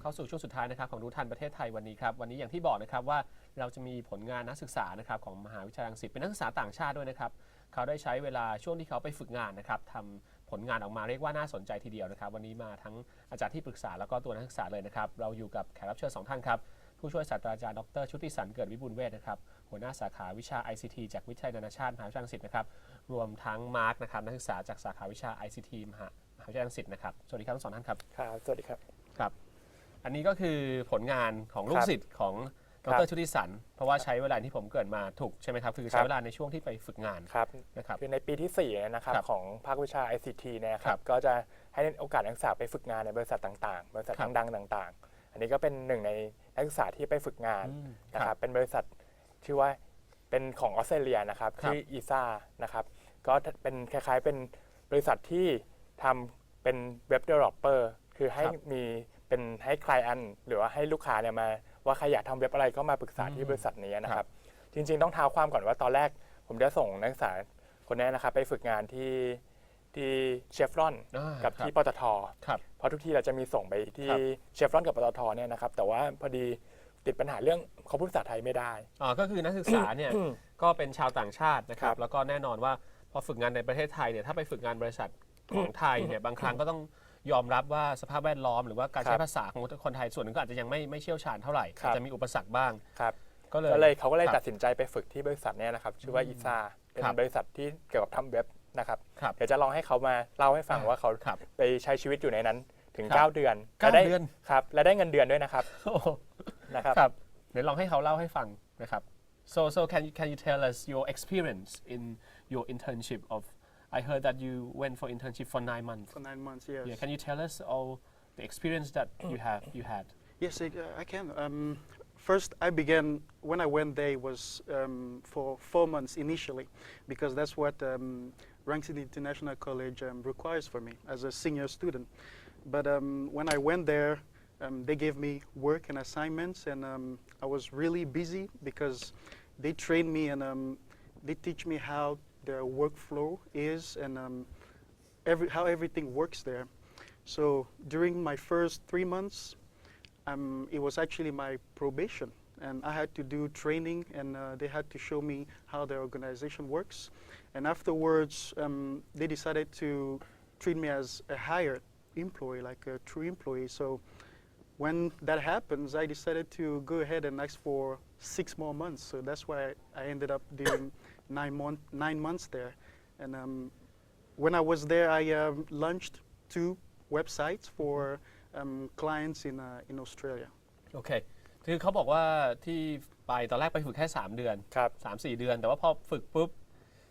เข้าสู่ช่วงสุดท้ายนะครับของรู้ทันประเทศไทยวันนี้ครับวันนี้อย่างที่บอกนะครับว่าเราจะมีผลงานนักศึกษานะครับของมหาวิทยาลัยรังสิตเป็นนักศึกษาต่างชาติด้วยนะครับเขาได้ใช้เวลาช่วงที่เขาไปฝึกงานนะครับทำผลงานออกมาเรียกว่าน่าสนใจทีเดียวนะครับ วันนี้มาทั้งอาจารย์ที่ปรึกษาแล้วก็ตัวนักศึกษาเลยนะครับเราอยู่กับแขกรับเชิญสองท่านครับผู้ช่วยศาสตราจารย์ดรชุติสันเกิดวิบูลย์เวทนะครับหัวหน้าสาขาวิชา ICT จากวิทยาลัยนานาชาติมหาวิทยาลัยรังสิตนะครับรวมทั้งมาร์กนะครับนักศึกษาจากสาขาวิชา ICT มหามหาวิทยาลัยรังสิตนะครับสวัสดีครับทั้งสองท่านครับครับสวัสดีครับครับ อันนี้ก็คือผลงานของลูคกรับศิษย์ของดครัรบชุติสัน เพราะว่าใช้เวลาที่ผมเกิดมาถูกใช่ไหมครับ คือครัใช้บเวลาในช่วงที่ไปฝึกงานครับนะครับคือในปีที่4นะครับครับของภาควิชา ICT เนยคครัรับบก็จะให้โอกาสนักศึกษาไปฝึกงานในบริษัทต่างๆ บริษัทครับดังๆต่างๆ อันนี้ก็เป็นหนึ่งในนักศึกษาที่ไปฝึกงานอืมนะคครัรับบเป็นบริษัทชื่อว่าเป็นของออสเตรเลียนะครับครับที่อีซ่านะครับก็เป็นคล้ายๆเป็นบริษัทที่ทำเป็นเว็บ developer คือให้ครับมี เป็นให้ client หรือว่าให้ลูกค้าเนี่ยมา ว่าใครอยากทำเว็บอะไรก็มาปรึกษาอืที่มบริษัทนี้นะคครัรับบจริงๆต้องเท้าความก่อนว่าตอนแรก ผมจะส่งนักศึกษาคนนี้นะครับ ไปฝึกงานที่ที่เชฟรอนอ่ากับครับที่ปตท ครับเพราะทุกทีเราจะมีส่งไปที่ครับ เชฟรอนกับปตทเนี่ยนะครับ แต่ว่าพอดีติดปัญหาเรื่องเขาพูดภาษาไทยไม่ได้อ๋อก็คือนักศึกษาเนี่ย ก็เป็นชาวต่างชาตินะครัครับ บ แล้วก็แน่นอนว่าพอฝึกงานในประเทศไทยเนี่ยถ้าไปฝึกงานบริษัทของไทยเนี่ยบางครั้งก็ต้อง ยอมรับว่าสภาพแวดล้อมหรือว่าการใช้ภาษาของคนไทยส่วนหนึ่งก็อาจจะยังไม่ไม่เชี่ยวชาญเท่าไหร่อาจจะมีอุปสรรคบ้าง ครับก็เลยก็เลยเขาก็เลยครับตัดสินใจไปฝึกที่บริษัทเนี่ยนะครับชื่อว่าอีซ่าเป็นครับบริษัทที่เกี่ยวกับทำเว็บนะครับครับเดี๋ยวจะลองให้เขามาเล่าให้ฟังอ่าว่าเขาครับไปใช้ชีวิตอยู่ในนั้นถึงครับ9เดือนเก้าและได้เดือนครับและได้เงินเดือนด้วยนะครับโอ้โหนะครับครับเดี๋ยวลองให้เขาเล่าให้ฟังนะครับ so so can you can you tell us your experience in your internship of I heard that you went for internship for nine months For nine months, yes. yeah can you tell us all the experience that you have you had Yes, I, uh, I can. Um, first, I began when I went there was um, for four months initially, because that's what um, Rankston International College um, requires for me as a senior student. But um, when I went there, um, they gave me work and assignments, and um, I was really busy because they trained me and um, they teach me how their workflow is and um, every, how everything works there. So during my first three months, um, it was actually my probation, and I had to do training, and uh, they had to show me how their organization works. And afterwards, um, they decided to treat me as a hired employee, like a true employee. So when that happens, I decided to go ahead and ask for six more months. So that's why I ended up doing nine, month, nine months there. And um, when I was there, I um, launched two websites for um, clients in, uh, in Australia. โอเค คือเขาบอกว่าที่ไปตอนแรกไปฝึกแค่ 3 เดือน ครับ 3 4 เดือน แต่ว่าพอฝึกปุ๊บ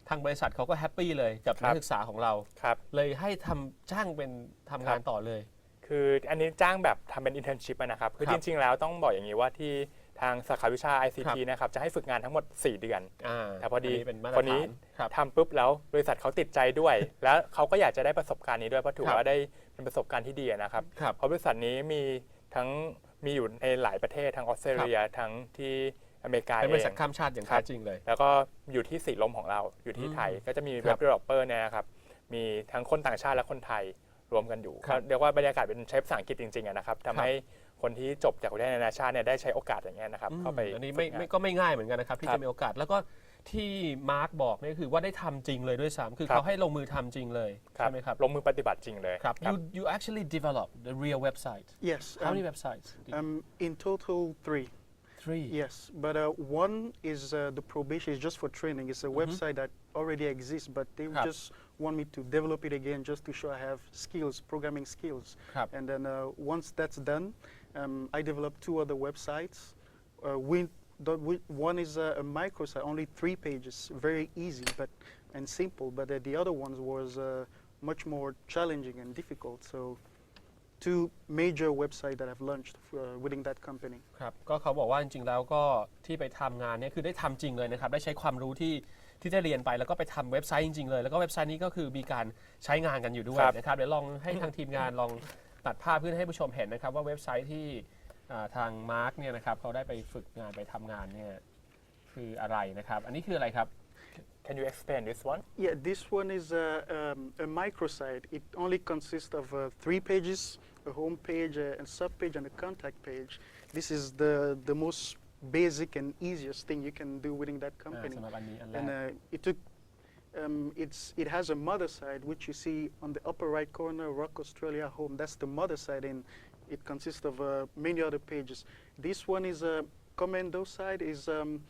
ทางบริษัทเขาก็แฮปปี้เลยกับครันับกศึกษาของเรา ครับ เลยให้ทำจ้างเป็นทำงานครับ ต่อเลย คืออันนี้จ้างแบบทำเป็น internship อะนะครับ คือครัจบริงๆแล้วต้องบอกอย่างนี้ว่าที่ ทางสาขาวิชาครั ICT บนะครับจะให้ฝึกงานทั้งหมด 4 เดือนอ่าแต่พอดีนนี้เป็นมาตรคนนี้ฐานครับทำปุ๊บแล้วบริษัทเขาติดใจด้วย แล้วเขาก็อยากจะได้ประสบการณ์นี้ด้วยเพราะถือครับว่าได้เป็นประสบการณ์ที่ดีอะนะครับครับ เพราะบริษัทนี้มีทั้งมีอยู่ในหลายประเทศทั้งออสเตรเลียทั้งที่อเมริกาเป็นบริษัทเองข้ามชาติอย่างครัแท้บจริงเลย แล้วก็อยู่ที่สีลมของเราอยู่ที่อืมไทยก็จะมีครัเว็บบ developer เนี่ยนะครับมีทั้งคนต่างชาติและคนไทยรวมกันอยู่ครับก็เรียกว่าบรรยากาศเป็นใช้ภาษาอังกฤษจริงๆอะนะครับทำให้ คนที่จบจากวิทยาลัยนานาชาติเนี่ยได้ใช้โอกาสอย่างเงี้ยนะครับอืมเข้าไปอันนี้ไม่ฝึกงาไม่ก็ไม่ง่ายเหมือนกันนะครับที่ครับจะมีโอกาสแล้วก็ที่มาร์กบอกเนี่ยคือว่าได้ทำจริงเลยด้วยซ้ำคือครับเขาให้ลงมือทำจริงเลยครับใช่ไหมครับลงมือปฏิบัติจริงเลยครับ you you actually developed the real website Yes. how um, many websites did- um, in total, three. three Yes, but uh, one is uh, the probation is just for training. It's a website that already exists, but they Mm-hmm. ครับ just want me to develop it again just to show I have skills, programming skills. ครับ And then uh, once that's done, um, I developed two other websites. Uh, we, the, we, one is a, a microsite, only three pages, very easy but and simple. But uh, the other ones was uh, much more challenging and difficult. So two major websites that I've launched uh, within that company. ครับก็เขาบอกว่าจริงๆแล้วก็ที่ไปทำงานเนี่ยคือได้ทำจริงเลยนะครับ ได้ใช้ความรู้ที่ที่ได้เรียนไปแล้วก็ไปทำเว็บไซต์จริงๆเลย แล้วก็เว็บไซต์นี้ก็คือมีการใช้งานกันอยู่ด้วย ครับ นะครับเดี๋ยวลองให้ทางทีมงานลอง ตัดภาพขึ้นให้ผู้ชมเห็นนะครับ ว่าเว็บไซต์ที่อ่าทางมาร์กเนี่ยนะครับเขาได้ไปฝึกงานไปทำงานเนี่ยคืออะไรนะครับ อันนี้คืออะไรครับ Can you explain this one Yeah, this one is a, um, a microsite. It only consists of uh, three pages, a home page, a, a sub page, and a contact page. This is the the most basic and easiest thing you can do within that อ่า company. สำหรับอันนี้อันแรก And uh, it took. Um, it's it has a mother side which you see on the upper right corner, Rock Australia Home. That's the mother side, and it consists of uh, many other pages. This one is a Commando side. Is um,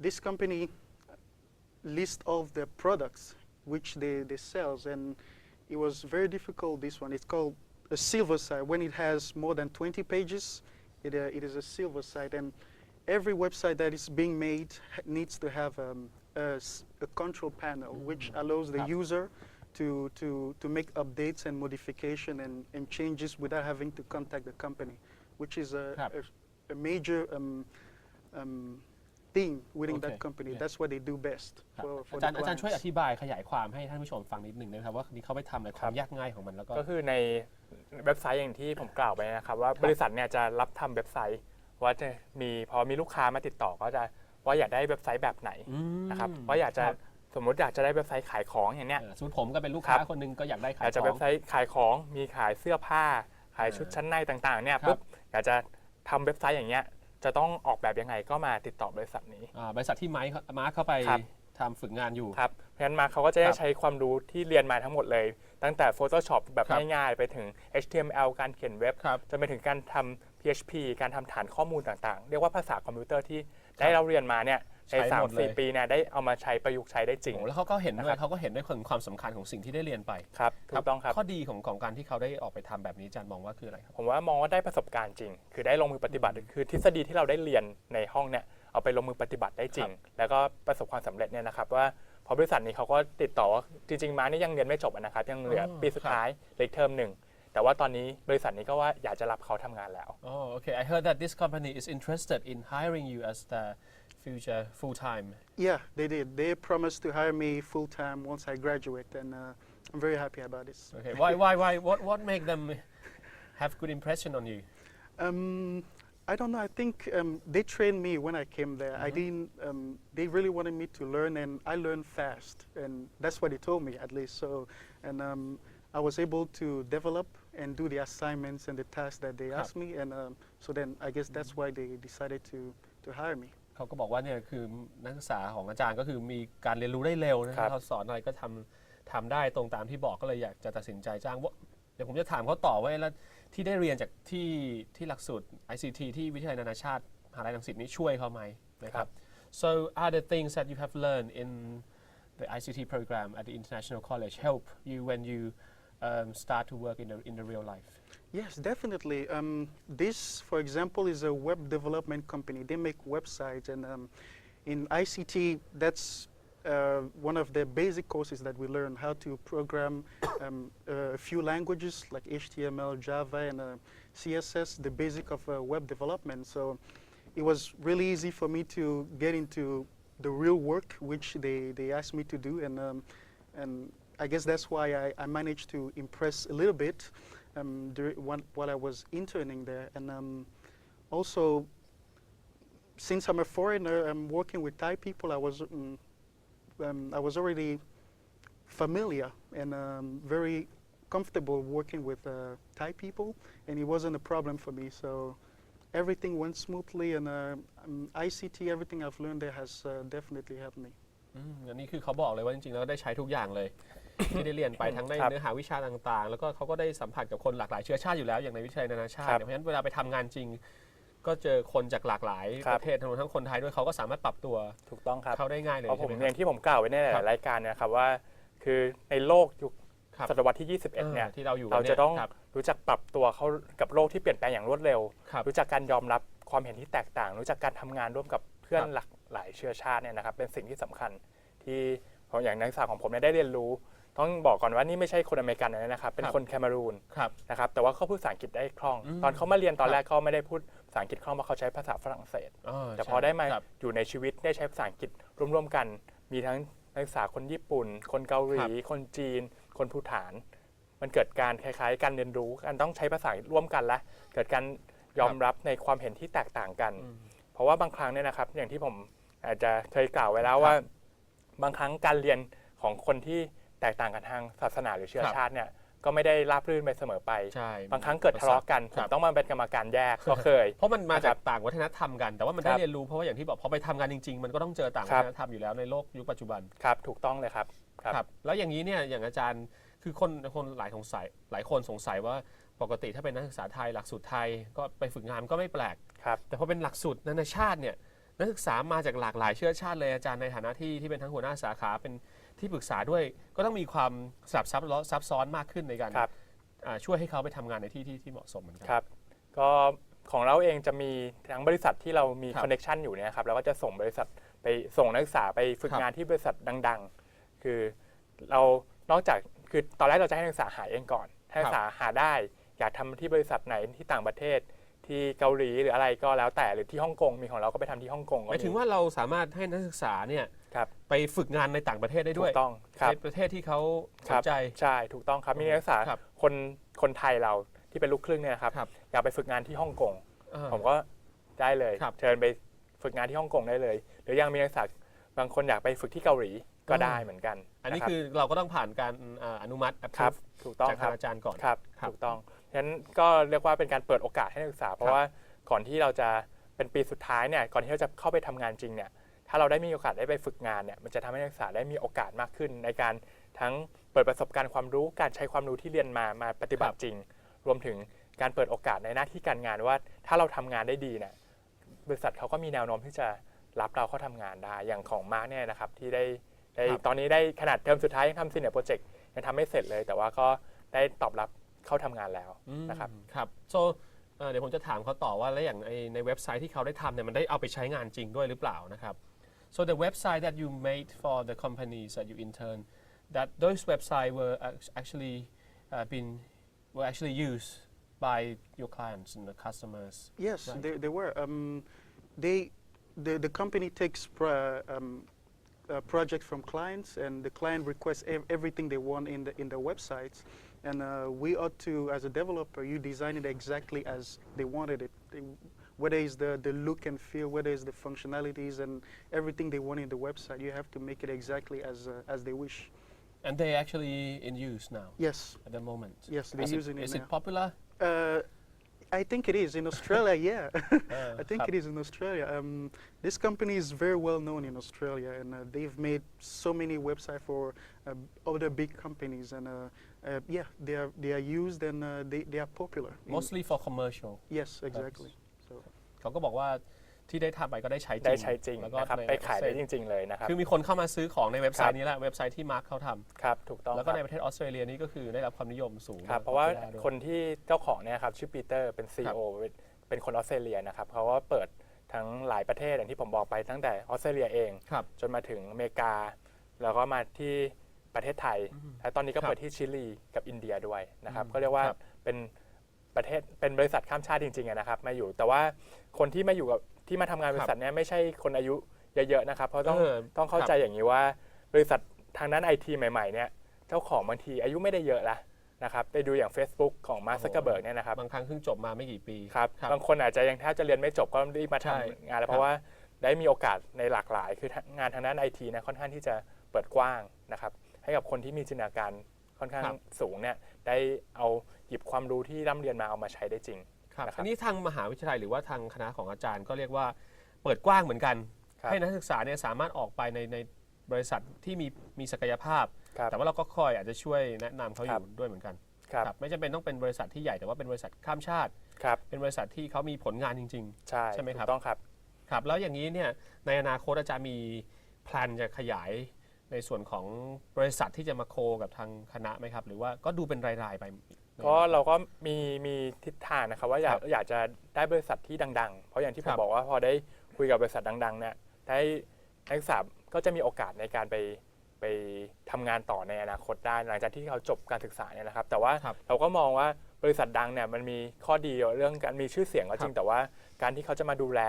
this company list all of the products which they, they sells, and it was very difficult. This one, it's called a silver side. When it has more than 20 pages, it, uh, it is a silver side, and every website that is being made needs to have um, a, s- a control panel, which allows the Yep. user to, to, to make updates and modification and, and changes without having to contact the company, which is a, Yep. a, a major um, um, thing within Okay, that company. yeah. That's what they do best ครับ for, for อาจารย์ the อาจารย์ช่วยอ clients. ธิบายขยายความให้ท่านผู้ชมฟังนิดหนึ่งนะครับว่านี่เขาไปทำอะไรความยากง่ายของมันแล้วก็ ก็คือในเว็บไซต์อย่างที่ผมกล่าวไปนะครับ ว่าบริษัทเนี่ยจะรับทำเว็บไซต์ ว่าจะมีพอมีลูกค้ามาติดต่อก็จะ ว่าอยากได้เว็บไซต์แบบไหนอืมนะครับว่าอยากจะครับสมมุติอยากจะได้เว็บไซต์ขายของอย่างเนี้ยเออสมมติผมก็เป็นลูกค้าครับคนหนึงก็อยากได้ขาอยยากจะขอเว็งบไซต์ขายของมีขายเสื้อผ้า ขายชุดอ่าชั้นในต่างๆเนี่ยครับปุ๊บอยากจะทำเว็บไซต์อย่างเงี้ยจะต้องออกแบบยังไงก็มาติดต่อบริษัทนี้อ่าบริษัทที่ไม้เขามาร์คเข้าไปครับทำฝึกงานอยู่ครับเพราะฉะนั้นมาเขาก็จะคได้รับใช้ความรู้ที่เรียนมาทั้งหมดเลย ตั้งแต่ Photoshop แบบครับง่ายๆ ไปถึง HTML การเขียนเว็บครับจนไปถึงการทำ PHP การทำฐานข้อมูลต่างๆ เรียกว่าภาษาคอมพิวเตอร์ที่ ได้เราเรียนมาเนี่ยในใช้สาหมมดเลย สี่ปีเนี่ยได้เอามาใช้ประยุกต์ใช้ได้จริง โอ้แล้วเขาก็เห็นด้วนะครัยบ เขาก็เห็นด้วยความความสำคัญของสิ่งที่ได้เรียนไปครับถูกต้องครับ ข้อดีของของการที่เขาได้ออกไปทำแบบนี้อาจารย์มองว่าคืออะไรครับ ผมว่ามองว่าได้ประสบการณ์จริง คือได้ลงมือปฏิบัติ คือทฤษฎีที่เราได้เรียนในห้องเนี่ย เอาไปลงมือปฏิบัติได้จริง แล้วก็ประสบความสำเร็จเนี่ยนะครับว่าพอบริษัทนี้เขาก็ติดต่อว่าจริง ๆ มานี่ยังเรียนไม่จบอะนะครับ ยังเหลือออปีสุดท้ายเหลืออกเทอมหนึ่ง แต่ว่าตอนนี้บริษัทนี้ก็ว่าอยากจะรับเขาทำงานแล้ว Oh, okay. I heard that this company is interested in hiring you as the future full-time. Yeah, they did. They promised to hire me full time once I graduate, and uh, I'm very happy about this. Okay. Why, why, why? What, what make them have good impression on you? Um, I don't know. I think um, they trained me when I came there. I didn't. Um, they really wanted me to learn, and I learned fast, and that's what they told me at least. So, and um, I was able to develop and do the assignments and the tasks that they Huh. asked me, and um, so then I guess that's why they decided to to hire me. เขาก็บอกว่าเนี่ยคือนักศึกษาของอาจารย์ก็คือมีการเรียนรู้ได้เร็วนะครับ เขาสอนอะไรก็ทำทำได้ตรงตามที่บอกก็เลยอยากจะตัดสินใจจ้างว่าเดี๋ยวผมจะถามเขาต่อว่าแล้วที่ได้เรียนจากที่ที่หลักสูตร ICT ที่วิทยาลัยนานาชาติมหาลัยรังสิตนี้ช่วยเขาไหมนะครับ so are the things that you have learned in the ICT program at the international college help you when you um, start to work in the in the real life Yes, definitely. Um, this, for example, is a web development company. They make websites, and um, in ICT, that's uh, one of the basic courses that we learn how to program um, a few languages like HTML, Java, and uh, CSS, the basic of uh, web development. So it was really easy for me to get into the real work which they, they asked me to do, and um, and I guess that's why I, I managed to impress a little bit um, during, when, while I was interning there. And um, also, since I'm a foreigner, I'm working with Thai people. I was, um, um, I was already familiar and um, very comfortable working with uh, Thai people, and it wasn't a problem for me. So everything went smoothly, and uh, um, ICT, everything I've learned there has uh, definitely helped me. อืมอันนี้คือเขาบอกเลยว่าจริงๆแล้วได้ใช้ทุกอย่างเลย ที่ได้เรียนไปทั้งในครับเนื้อหาวิชาต่างๆ แล้วก็เขาก็ได้สัมผัสกับคนหลากหลายเชื้อชาติอยู่แล้วอย่างในวิทยาลัยนานาชาติครับเนี่ยเพราะฉะนั้นเวลาไปทำงานจริง ก็เจอคนจากหลากหลายครัปบระเทศทั้งทั้งคนไทยด้วยเขาก็สามารถปรับตัวถูกต้องครับเข้าได้ง่ายเลยเพราะผมใช่ไหอย่างที่ผมกล่าวไว้ในหครัลาบยๆรายการเนยครับว่า คือในโลกยุคครับศตวรรษที่ 21เออเนี่ยที่เราอยู่เรากันนี่จะยต้องครับรู้จักปรับตัวเข้ากับโลกที่เปลี่ยนแปลงอย่างรวดเร็วครับรู้จักการยอมรับความเห็นที่แตกต่าง รู้จักการทำงานร่วมกับเพื่อนครับหลากหลายเชื้อชาติเนี่ยนะครับเป็นสิ่งที่สำคัญที่ผมอย่างนักศึกษาของผมเนี่ยได้เรียนรู้ ต้องบอกก่อนว่านี่ไม่ใช่คนอเมริกันนะครับเป็นครับคนแคนารูนครับนะครับแต่ว่าเขาพูดภาษาอังกฤษได้คล่องอืมตอนเขามาเรียนตอนครับแรกเขาไม่ได้พูดภาษาอังกฤษคล่องเพราะเขาใช้ภาษาฝรั่งเศสอ๋อแต่ใช่พอได้มาครับอยู่ในชีวิตได้ใช้ภาษาอังกฤษร่วมๆกัน มีทั้งนักศึกษาคนญี่ปุ่น คนเกาหลี คนจีน คนภูฐาน มันเกิดการคล้ายๆการเรียนรู้การต้องใช้ภาษาร่วมกันและเกิดการยอมรับในความเห็นที่แตกต่างกันอืมเพราะว่าบางครั้งเนี่ยนะครับ อย่างที่ผมอาจจะเคยกล่าวไว้แล้วว่า บางครั้งการเรียนของคนที่ แตกต่างกันทางศาสนาหรือเชื้อครับชาติเนี่ยก็ไม่ได้ราบรื่นไปเสมอไป ใช่ บางครั้งเกิดทะเลาะกันผครัมบต้องมาเป็นกรรมการแยกก็เคย เพราะมันมานะคจารักบต่างวัฒนธรรมกัน แต่ว่ามันได้ครับเรียนรู้เพราะว่าอย่างที่บอกพอไปทำงานจริง ๆ มันก็ต้องเจอต่างครัวับฒนธรรมอยู่แล้วในโลกยุคปัจจุบัน ครับ ถูกต้องเลยครับครับ ครับ แล้วอย่างนี้เนี่ยอย่างอาจารย์คือคนคนหลายสงสัยหลายคนสงสัยว่าปกติถ้าเป็นนักศึกษาไทยหลักสูตรไทยก็ไปฝึกงานก็ไม่แปลกครับแต่พอเป็นหลักสูตรนานาชาติเนี่ยนักศึกษามาจากหลากหลายเชื้อชาติเลยอาจารย์ในฐานะที่ที่เป็นทั้งหัวหน้าสาขาเป็น ที่ปรึกษาด้วยก็ต้องมีความสลับซับซับซ้อนมากขึ้นในการครับ อ่าช่วยให้เขาไปทำงานในที่ที่ที่เหมาะสมเหมือนกั ครับก็ของเราเองจะมีทั้งบริษัทที่เรามีครับคอนเน็ชันอยู่เนี่ยครับเราก็จะส่งบริษัทไปส่งนักศึกษาไปฝึกครับงานที่บริษัทดัง ๆ คือเรานอกจากคือตอนแรกเราจะให้นักศึกษาหาเองก่อนให้นักศึกษาหาได้ อยากทำที่บริษัทไหนที่ต่างประเทศที่เกาหลีหรืออะไรก็แล้วแต่หรือที่ฮ่องกงมีของเราก็ไปทำที่ฮ่องกงหก็มายถึงว่าเราสามารถให้นักศึกษาเนี่ย ครับไปฝึกงานในต่างประเทศได้ถูด้วยกต้องครับในประเทศที่เขาสครันบใจ ใช่ถูกต้องครับมีนักศึกษาครับคนคนไทยเราที่เป็นลูกครึ่งเนี่ยครับครับ อยากไปฝึกงานที่ฮ่องกง เออ ผมก็ได้เลยครับเชิญไปฝึกงานที่ฮ่องกงได้เลย หรือยังมีนักศึกษาบางคนอยากไปฝึกที่เกาหลีก็อืมได้เหมือนกันอันนี้ะรับคือเราก็ต้องผ่านการอ่าอนุมัติครับ approve ถูกต้องจากคทารับงอาจารย์ก่อน ครับครับ ถูกต้องฉะนั้นก็เรียกว่าเป็นการเปิดโอกาสให้นักศึกษา เพราะว่าก่อนที่เราจะเป็นปีสุดท้ายเนี่ยก่อนที่เราจะเข้าไปทำงานจริงเนี่ย ถ้าเราได้มีโอกาสได้ไปฝึกงานเนี่ยมันจะทำให้นักศึกษาได้มีโอกาสมากขึ้น ในการทั้งเปิดประสบการณ์ความรู้การใช้ความรู้ที่เรียนมามาปฏิบัติจริง รวมถึงการเปิดโอกาสในหน้าที่การงานว่า ถ้าเราทำงานได้ดีเนี่ยบริษัทเขาก็มีแนวโน้มที่จะรับเราเข้าทำงานได้อย่างของมาร์กเนี่ยนะครับที่ได้ได้ครับตอนนี้ได้ขนาดเทอมสุดท้ายยังทำซีเนียร์โปรเจกต์ยังทำไม่เสร็จเลย แต่ว่าก็ได้ตอบรับเข้าทำงานแล้วอืมนะครับครับ so เอ่อเดี๋ยวผมจะถามเขาต่อว่าแล้วอย่างไอ้ในเว็บไซต์ที่เขาได้ทำเนี่ยมันได้เอาไปใช้งานจริงด้วยหรือเปล่านะครับ so the website that you made for the companies that you intern that those websites were actually uh, been were actually used by your clients and the customers Yes, Right. they, they were. Um, they, the, the company takes pro- um, uh, projects from clients, and the client requests ev- everything they want in the in the websites, and uh, we ought to, as a developer, you design it exactly as they wanted it. They, whether it's the, the look and feel, whether it's the functionalities and everything they want in the website, you have to make it exactly as, uh, as they wish. And they actually in use now? Yes. At the moment? Yes, they're is using it, it Is now. it popular? Uh, I think it is in Australia. Yeah, uh, I think it is in Australia. Um, this company is very well known in Australia, and uh, they've made so many websites for uh, other big companies, and uh, uh, yeah, they are they are used and uh, they they are popular. Mostly for commercial. Yes, exactly. So เขาก็บอกว่าที่ได้ทำไปก็ได้ใช้จริงได้ใช้จริงแล้วก็นะครับในไปขายได้เว็จบไซต์ริง ๆ เลยนะครับคือมีคนเข้ามาซื้อของในเว็บไซครัต์บนี้แหละเว็บไซต์ที่มาร์คเขาทำครับถูกต้องแล้วก็คในรับประเทศออสเตรเลียนี่ก็คือได้รับความนิยมสูงครับมกเพราะว่า popular ด้วยคนที่เจ้าของเนี่ยครับชื่อปีเตอร์เป็น CEO เป็นคนออสเตรเลียนะครับเขาก็เปิดทั้งหลายประเทศอย่างที่ผมบอกไปตั้งแต่ออสเตรเลียเองครับจนมาถึงอเมริกา แล้วก็มาที่ประเทศไทย และตอนนี้ก็ครับเปิดที่ชิลีกับอินเดียด้วยนะครับอืมก็เรียกว่าครับเป็น ประเทศเป็นบริษัทข้ามชาติจริงๆอะนะครับมาอยู่ แต่ว่าคนที่มาอยู่กับที่มาทำงานบริษัทเนี่ยไม่ใช่คนอายุเยอะๆนะครับ เพราะต้องเออต้องเข้าใจอย่างนี้ว่า บริษัททางด้านไอทีใหม่ๆเนี่ยเจ้าของบางทีอายุไม่ได้เยอะละนะครับไปดูอย่าง Facebook ของมาร์คซักเกอร์เบิร์กเนี่ยนะครับบางครั้งเพิ่งจบมาไม่กี่ปี ครับครับบางคนอาจจะยังแทบจะเรียนไม่จบก็รีบมาใช่ ทำงานแล้วครับเพราะว่าได้มีโอกาสในหลากหลาย คืองานทางด้านไอทีนะค่อนข้างที่จะเปิดกว้างนะครับให้กับคนที่มีจินตนาการค่อนข้างสูงเนี่ยได้เอา หยิบความรู้ที่ร่ำเรียนมาเอามาใช้ได้จริงครับนะครับ อันนี้ทางมหาวิทยาลัยหรือว่าทางคณะของอาจารย์ก็เรียกว่าเปิดกว้างเหมือนกัน ครับ ให้นักศึกษาเนี่ยสามารถออกไปในในบริษัทที่มีมีศักยภาพ ครับ แต่ว่าเราก็คอยอาจจะช่วยแนะนำเขาอครับ ยู่ด้วยเหมือนกันครับครับไม่จำเป็นต้องเป็นบริษัทที่ใหญ่แต่ว่าเป็นบริษัทข้ามชาติ ครับเป็นบริษัทที่เขามีผลงานจริง ใช่ใช่ไหมครับ ถูกต้องครับ ๆ ครับ แล้วอย่างนี้เนี่ยในอนาคตอาจารย์มีแพลนจะขยายในส่วนของบริษัทที่จะมาโคกับทางคณะไหมครับ หรือว่าก็ดูเป็นรายๆไป ก็เราก็มีมีทิศทางนะครับว่าอยากครับอยากจะได้บริษัทที่ดัง ๆ เพราะอย่างที่ผครัมบบอกว่าพอได้คุยกับบริษัทดังๆเนี่ยได้นักศึกษาก็จะมีโอกาสในการไปไปทำงานต่อในอนาคตได้หลังจากที่เขาจบการศึกษาเนี่ยนะครับ แต่ว่าครับเราก็มองว่าบริษัทดังเนี่ยมันมีข้อดีเรื่องการมีชื่อเสียงก็จริครังบแต่ว่าการที่เขาจะมาดูแล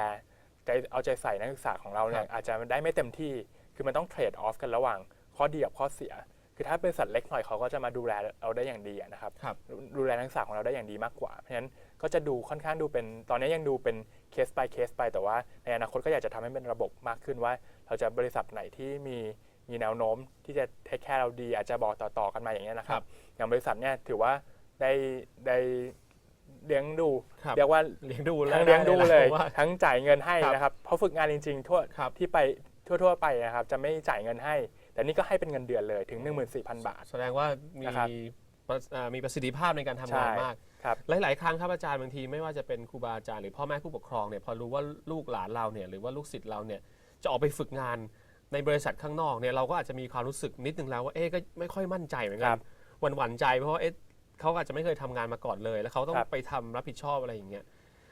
ใจเอาใจใส่นักศึกษาของเราเนี่ยครับอาจจะได้ไม่เต็มที่คือมันต้องเทรดออฟกันระหว่างข้อดีกับข้อเสีย คือถ้าบริษัทเล็กหน่อยเขาก็จะมาดูแลเราได้อย่างดีอะนะครับครับดูแลนักศึกษาของเราได้อย่างดีมากกว่าเพราะฉะนั้นก็จะดูค่อนข้างดูเป็นตอนนี้ยังดูเป็นเคส by เคสไปแต่ว่าในอนาคตก็อยากจะทำให้เป็นระบบมากขึ้นว่า เราจะบริษัทไหนที่มีมีแนวโน้มที่จะเทคแคร์เราดี อาจจะบอกต่อๆกันมาอย่างเงี้ยนะคครัรับบอย่างบริษัทเนี่ยถือว่าได้ได้เลี้ยงดูครับเรียกว่าเลี้ยงดูทั้งเลี้ยงดูเลยผมว่าทั้งจ่ายเงินให้ครับนะครับเพราะฝึกงานจริง ๆ ทั่วครับที่ไปทั่วๆไปนะครับจะไม่จ่ายเงินให้ แต่นี่ก็ให้เป็นเงินเดือนเลยถึง 14,000 บาท แสดงว่ามีนะครับประอ่ามีประสิทธิภาพในการทำงานใช่ มาก ครับ หลาย ๆ ครั้งครับอาจารย์บางทีไม่ว่าจะเป็นครูบาอาจารย์หรือพ่อแม่ผู้ปกครองเนี่ยพอรู้ว่าลูกหลานเราเนี่ยหรือว่าลูกศิษย์เราเนี่ยจะออกไปฝึกงานในบริษัทข้างนอกเนี่ยเราก็อาจจะมีความรู้สึกนิดนึงแล้วว่าเอ๊ะก็ไม่ค่อยมั่นใจเหมือนคกัรันบหวั่นหวั่นๆใจเพราะว่าเอ๊ะเขาอาจจะไม่เคยทำงานมาก่อนเลย แล้วเขาต้องครับ ไปทำรับผิดชอบอะไรอย่างเงี้ย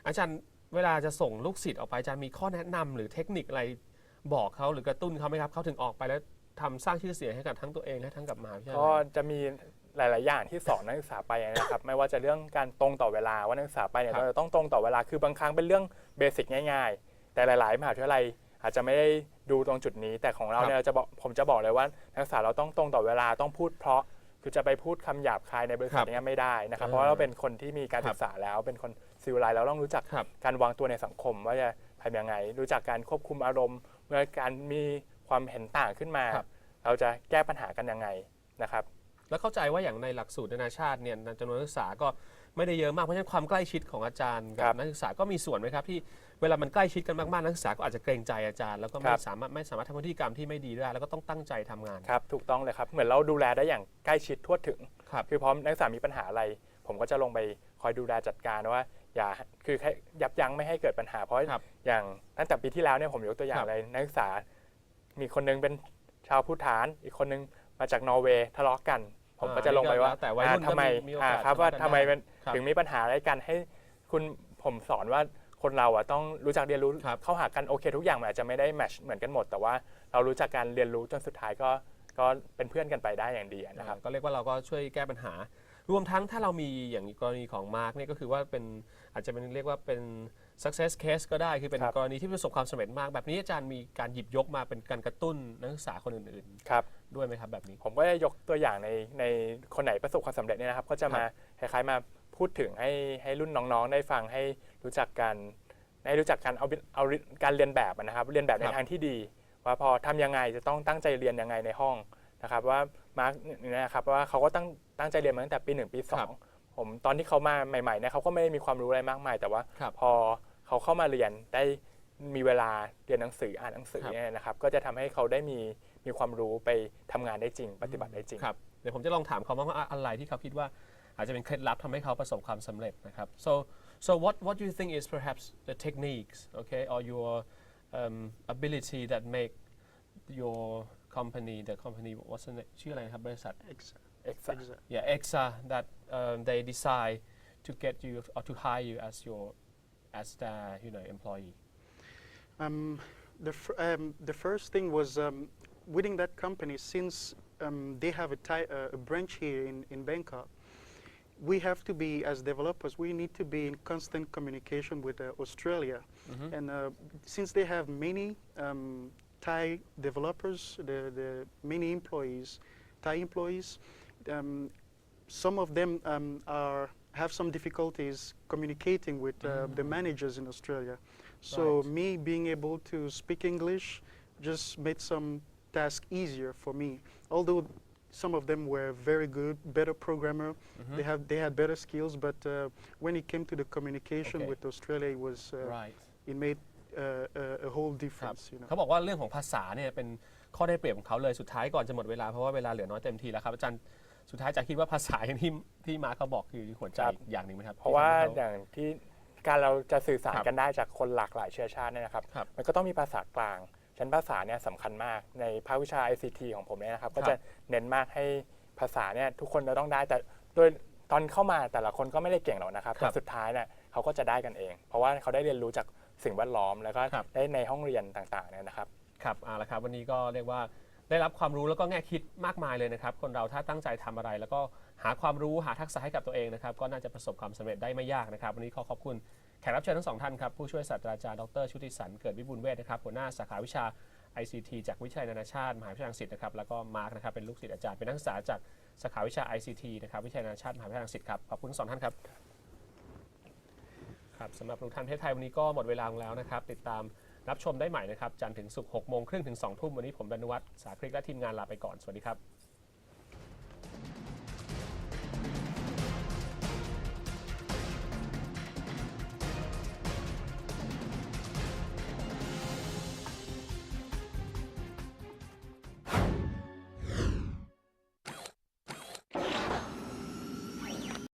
อาจารย์เวลาจะส่งลูกศิษย์ออกไปอาจารย์มีข้อแนะนำหรือเทคนิคอะไรบอกเขาหรือกระตุ้นเขาไหมครับเขาถึงออกไปแล้ว ทำสร้างชื่อเสียงให้กับทั้งตัวเองและทั้งกับมหาวิทยาก็ลัยจะมีหลาย ๆ อย่างที่สอนนักศึกษาไปนะครับ ไม่ว่าจะเรื่องการตรงต่อเวลาว่านักศึกษาไปเนี่ยครับเราจะต้องตรงต่อเวลาคือบางครั้งเป็นเรื่องเบสิกง่าย ๆ แต่หลาย ๆ มหาวิทยาลัยอาจจะไม่ได้ดูตรงจุดนี้ แต่ของเราครับเนี่ยเราจะบอกผมจะบอกเลยว่านักศึกษาเราต้องตรงต่อเวลาต้องพูดเพราะคือจะไปพูดคำหยาบคายในบริษัครัทบอย่างเงี้ยไม่ได้นะครับเออเพราะว่าเราเป็นคนที่มีการครับศึกษาแล้ว เป็นคนซิวิไลซ์เราต้องรู้จักครับ การวางตัวในสังคม ว่าจะทำยังไง รู้จักการควบคุมอารมณ์เมื่อการมี ความเห็นต่างขึ้นมา ครับ เราจะแก้ปัญหากันยังไงนะครับ แล้วเข้าใจว่าอย่างในหลักสูตรนานาชาติเนี่ยจำนวนนักศึกษาก็ไม่ได้เยอะมากเพราะฉะนั้นความใกล้ชิดของอาจารย์กัครับบนักศึกษาก็มีส่วนไหมครับที่เวลามันใกล้ชิดกันมากๆนักศึกษาก็อาจจะเกรงใจอาจารย์แล้วก็ไม่ครับ สามารถไม่สามารถทำพฤติกรรมที่ไม่ดีได้แล้วก็ต้องตั้งใจทำงานครับถูกต้องเลยครับ เหมือนเราดูแลได้อย่างใกล้ชิดทั่วถึง ครับ คือพร้อมนักศึกษามีปัญหาอะไร ผมก็จะลงไปคอยดูแลจัดการว่า อย่าคือแค่ยับยั้งไม่ให้เกิดปัญหาเพราะครับอย่างตั้งแต่ปีที่แล้วเนี่ยผมยกตัวอย่าคงรับ เลยนักศึกษา มีคนนึงเป็นชาวพุทธาน อีกคนนึงมาจากนอร์เวย์ทะเลาะกัน ผมก็จะลงไปว่าแต่วัยรุ่นอ่าทำไมก็มีโอกาอ่าสครับว่าทะเลาะกันทำไมมันครับถึงมีปัญหาอะไรกันให้คุณผมสอนว่าคนเราอะต้องรู้จักเรียนรู้ครับเข้าหากันโอเค ทุกอย่างมันอาจจะไม่ได้แมชเหมือนกันหมด แต่ว่าเรารู้จักการเรียนรู้จนสุดท้ายก็ก็เป็นเพื่อนกันไปได้อย่างดีนะครับก็เรียกว่าเราก็ช่วยแก้ปัญหา รวมทั้งถ้าเรามีอย่างกรณีของมาร์กเนี่ยก็คือว่าเป็นอาจจะเป็นเรียกว่าเป็น success case ก็ได้คือเป็นครับกรณีที่ประสบความสำเร็จมาก แบบนี้อาจารย์มีการหยิบยกมาเป็นการกระตุ้นนักศึกษาคนอื่นครับๆ ด้วยไหมครับแบบนี้ ผมก็จะยกตัวอย่างในในคนไหนประสบความสำเร็จเนี่ยนะครับ ก็จะมาคล้ายๆมาพูดถึงให้ให้รุ่นน้องๆ ได้ฟังให้รู้จักกันให้รู้จักการเอาเอาการเรียนแบบอะนะครับ เรียนแบบในครับ ทางที่ดี ว่าพอทำยังไงจะต้องตั้งใจเรียนยังไงในห้องนะครับ ว่ามาร์กเนี่ยนะครับว่าเขาก็ตั้งตั้งใจเรียนมาตั้งแต่ปีหนึ่งปีสองผมตอนที่เขามาใหม่ๆเนี่ยเขาก็ไม่ได้มีความรู้อะไรมากมาย แต่ว่าครับ พอ เขาเข้ามาเรียนได้มีเวลาเรียนหนังสืออ่านหนังสือครับเนี่ยนะครับ ก็จะทำให้เขาได้มีมีความรู้ไปทำงานได้จริง ปฏิบัติได้จริงครับเดี๋ยวผมจะลองถามเขาบ้างว่าอะไรที่เขาคิดว่าอาจจะเป็นเคล็ดลับทำให้เขาประสบความสำเร็จนะครับ so so what what do you think is perhaps the techniques okay or your um, ability that make your company the company what's the name ชื่ออะไรนะครับบริษัท Exactly. Exact. exactly. yeah EXA that um, they decide to get you or to hire you as your as their you know employee Um, the, um, the first thing was um, within that company, since um, they have a, uh, a branch here in, in Bangkok, we have to be, as developers, we need to be in constant communication with uh, Australia. Mhm. And uh, since they have many um, Thai developers, the, the many employees, Thai employees, um, some of them um, are have some difficulties communicating with uh, the managers in Australia. So Right. me being able to speak English just made some task easier for me. Although some of them were very good, better programmer, Mm-hmm. they have they had better skills, but uh, when it came to the communication Okay. with Australia, it was uh, right it made uh, a, a whole difference. You know. เขาบอกว่าเรื่องของภาษาเนี่ยเป็นข้อได้เปรียบของเขาเลยสุดท้ายก่อนจะหมดเวลาเพราะว่าเวลาเหลือน้อยเต็มทีแล้วครับอาจารย์ สุดท้ายอาจะคิดว่าภาษาอย่างที่ที่มาร์คเขาบอกคือหัวใจครับ อย่างหนึ่งไหมครับเพราะว่าที่ทำให้อเขย่างที่การเราจะสื่อสารครับกันได้จากคนหลากหลายเชื้อชาติเนี่ยนะครับ ครับมันก็ต้องมีภาษากลางฉะนันภาษาเนี่ยสำคัญมากในภาควิชา ICT ของผมเนี่ยนะครับ ก็ครับจะเน้นมากให้ภาษาเนี่ยทุกคนจะต้องได้แต่โดยตอนเข้ามาแต่ละคนก็ไม่ได้เก่งหรอกนะครับครัแต่บสุดท้ายเนี่ยเขาก็จะได้กันเอง เพราะว่าเขาได้เรียนรู้จากสิ่งแวดล้อมแล้วก็ครับ ได้ในห้องเรียนต่างๆเนี่ยนะครับ ครับเอาละครับวันนี้ก็เรียกว่า ได้รับความรู้แล้วก็แง่คิดมากมายเลยนะครับ คนเราถ้าตั้งใจทำอะไร แล้วก็หาความรู้หาทักษะให้กับตัวเองนะครับ ก็น่าจะประสบความสำเร็จได้ไม่ยากนะครับ วันนี้ขอขอบคุณแขกรับเชิญทั้งสองท่านครับผู้ช่วยศาสตราจารย์ดรชุติสันเกิดวิบูลย์เวทนะครับหัวหน้าสาขาวิชา ICT จากวิทยาลัยนานาชาติมหาวิทยาลัยรังสิตนะครับแล้วก็มาร์คนะครับเป็นลูกศิษย์อาจารย์เป็นนักศึกษาจากสาขาวิชา ICT นะครับวิทยาลัยนานาชาติมหาวิทยาลัยรังสิตครับขอบคุณทั้งสองท่านครับครับสำหรับทุกท่านประเทศไทยวันนี้ก็หมดเวลาลงแล้วนะครับ ติดต รับชมได้ใหม่นะครับจันทร์ถึงศุกร์6โมงครึ่งถึง2ทุ่มวันนี้ผมดนุวัฒน์สาคริกและทีมงานลาไปก่อนสวัสดีครับ